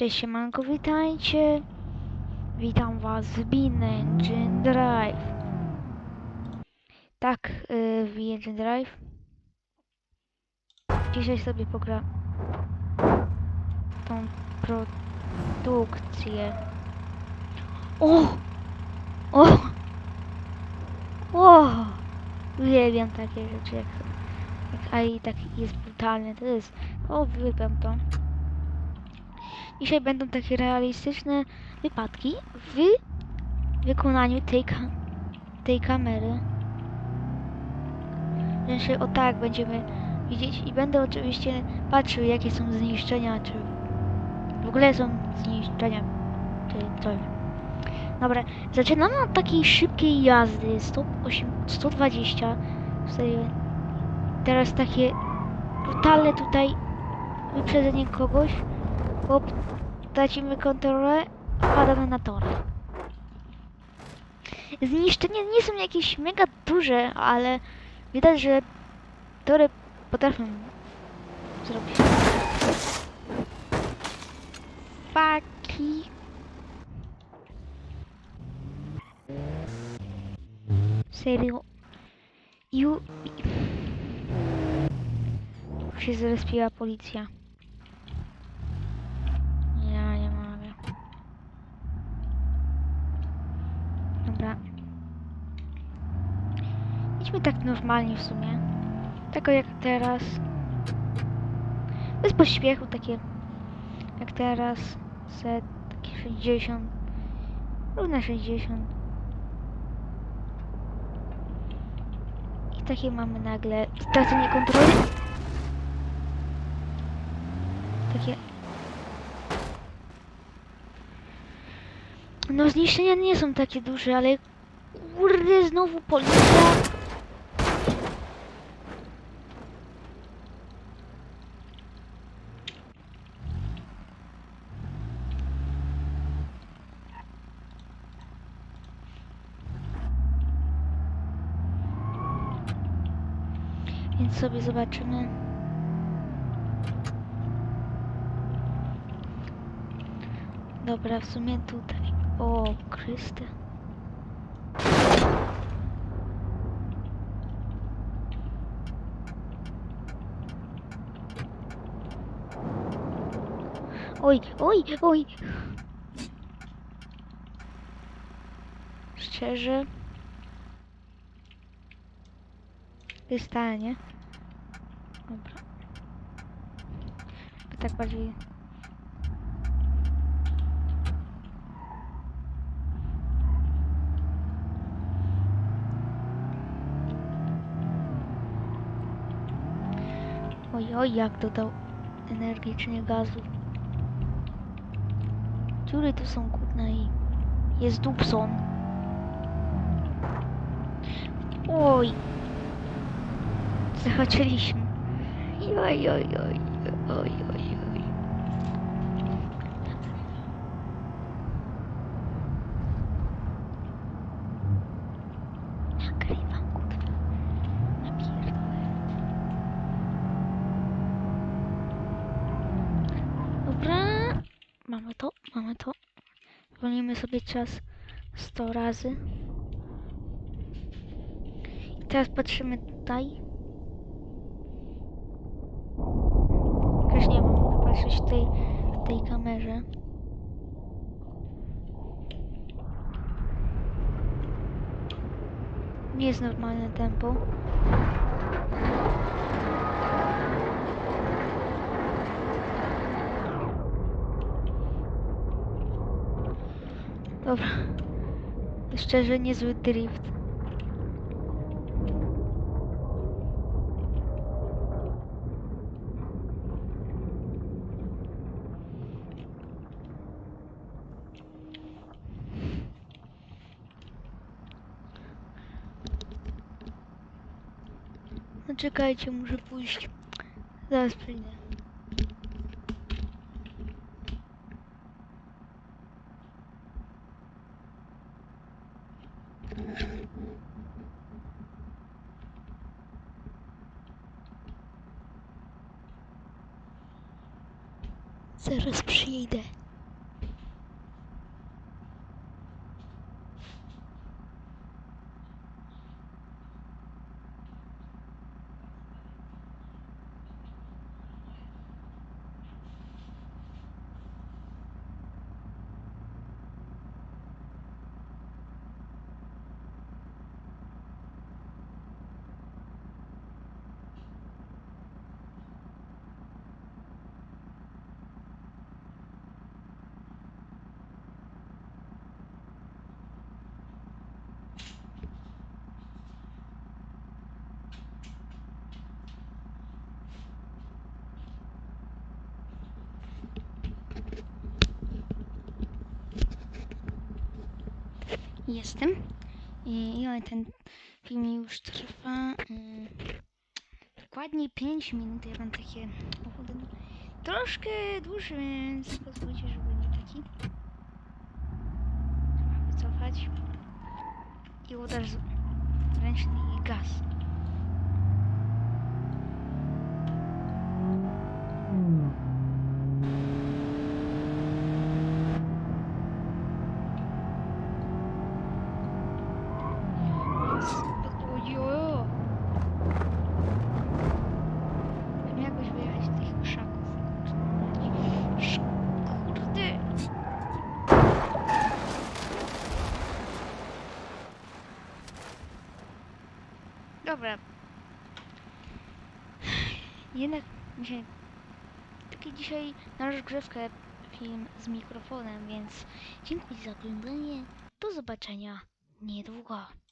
Cześć siemanko, witajcie. Witam was w Bean Engine Drive. Tak, yy, Engine Drive. Dzisiaj sobie pogram tą produkcję. O! O! O! Uwielbiam takie rzeczy, jak, jak AI tak jest brutalny, to jest... O, uwielbiam to. Dzisiaj będą takie realistyczne wypadki w wykonaniu tej, ka tej kamery. Że o tak będziemy widzieć i będę oczywiście patrzył jakie są zniszczenia, czy w ogóle są zniszczenia, czy coś. Dobra, zaczynamy od takiej szybkiej jazdy 108, 120 serio. Teraz takie brutalne tutaj wyprzedzenie kogoś bo tracimy kontrolę, wpadamy na tory. Zniszczenia nie są jakieś mega duże, ale widać, że tory potrafią zrobić. Paki. Serio. Ju... Się zrespiła policja. Ja nie mogę. Dobra. Idźmy tak normalnie w sumie. Tako jak teraz. Bez pośpiechu takie. Jak teraz. Set. Takie 60. Równe 60. I takie mamy nagle stracenie kontroli. Takie No zniszczenia nie są takie duże, ale kurde znowu policja. Więc sobie zobaczymy. Dobra, w sumie tutaj. O, Krysty. Oj, oj, oj. Szczerze. Wystanie. Dobra. Tak bardziej Oj, oj, jak dodał energii czy nie gazu. Dziury tu są kutne i jest Dubson. Oj. Zahaczyliśmy. Oj, oj, oj, oj, oj, oj. Nagrywam, kurwa. Napierdolę. Dobra, mamy to, mamy to. Zwolnimy sobie czas 100 razy. I teraz patrzymy tutaj. Też nie mam, patrzeć w tej, w tej kamerze. Nie jest normalne tempo. Dobra. Szczerze niezły drift. No czekajcie, muszę pójść. Zaraz przyjdę. Zaraz przyjdę. Jestem. I ile ten film już trwa? Mm, dokładnie 5 minut. Ja mam takie. Troszkę dłuższy, więc pozwólcie, że będzie taki. Trzeba wycofać. I razu ręczny gaz. Dobra. Jednak dzisiaj... Taki dzisiaj na rozgrzewkę film z mikrofonem, więc dziękuję za oglądanie. Do zobaczenia niedługo.